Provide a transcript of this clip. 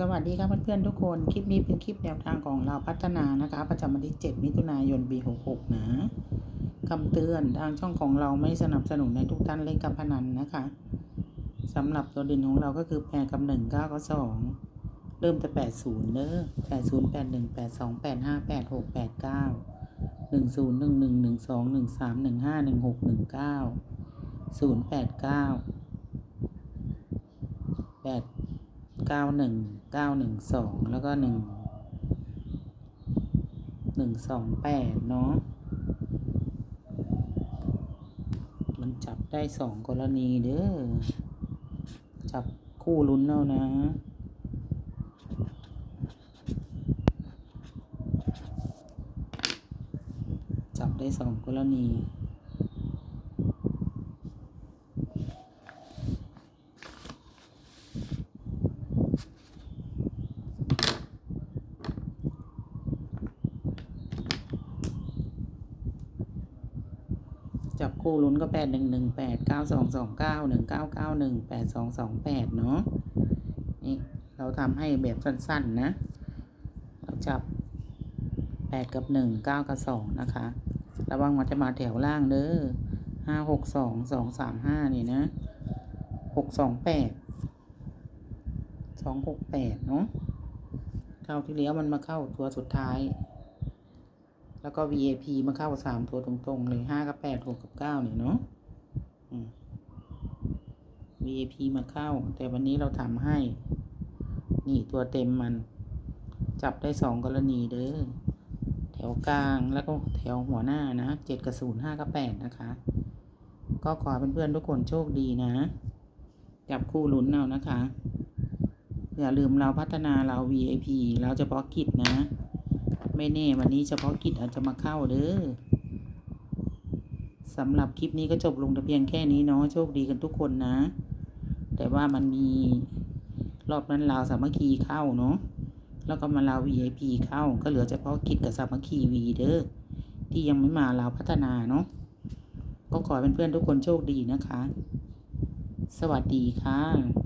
สวัสดีครับเพื่อนๆทุกคน คลิปนี้เป็นคลิปแนวทางของเราพัฒนานะคะ ประจำวันที่ 7 มิถุนายนปี66นะคำเตือนทางช่องของเราไม่สนับสนุนในทุกท่านเล่นการพนันนะคะสำหรับตัวเด่นของเราก็คือ8กับ1 9กับ2เริ่มแต่80เด้อ80 81 82 85 86 89 10 11 12 13 15 16 19 089 8 เก้าหนึ่งเก้าหนึ่งสองแล้วก็หนึ่งหนึ่งสองแปดเนาะมันจับได้สองกรณีเด้อจับคู่ลุ้นเอานะจับได้สองกรณี จับคู่ลุ้นก็แปดหนึ่งหนึ่งแปดเก้าสองสองเก้าหนึ่งเก้าเก้าหนึ่งแปดสองสองแปดเนาะนี่เราทำให้แบบสั้นๆนะ เราจับแปดกับหนึ่งเก้ากับสองนะคะ ระวังมันจะมาแถวล่างเด้อห้าหกสองสองสามห้านี่นะหกสองแปดสองหกแปดเนาะเข้าที่แล้วมันมาเข้าตัวสุดท้าย แล้วก็ VAP มาเข้าสามตัวตรงๆเลยห้ากับแปดหกกับเก้าเนี่ยเนาะ VAP มาเข้า แต่วันนี้เราทำให้ นี่ตัวเต็มมัน จับได้สองกรณีเด้อ แถวกลางแล้วก็แถวหัวหน้านะเจ็ดกับศูนย์ห้ากับแปดนะคะ ก็ขอให้เพื่อนๆทุกคนโชคดีนะ จับคู่ลุ้นเอานะคะ อย่าลืมเราพัฒนาเรา VIP เราเฉพาะกิจนะ ไม่แน่วันนี้เฉพาะกิจอาจจะมาเข้าเด้อสำหรับคลิปนี้ก็จบลงแต่เพียงแค่นี้เนาะโชคดีกันทุกคนนะ แต่ว่ามันมีรอบนั้นเราวสามัคคีเข้าเนาะแล้วก็มาเราว VIP เข้า ก็เหลือเฉพาะกิจกับสามัคคีวีเด้อที่ยังไม่มาเราวพัฒนาเนาะก็ขอให้เพื่อนทุกคนโชคดีนะคะ สวัสดีค่ะ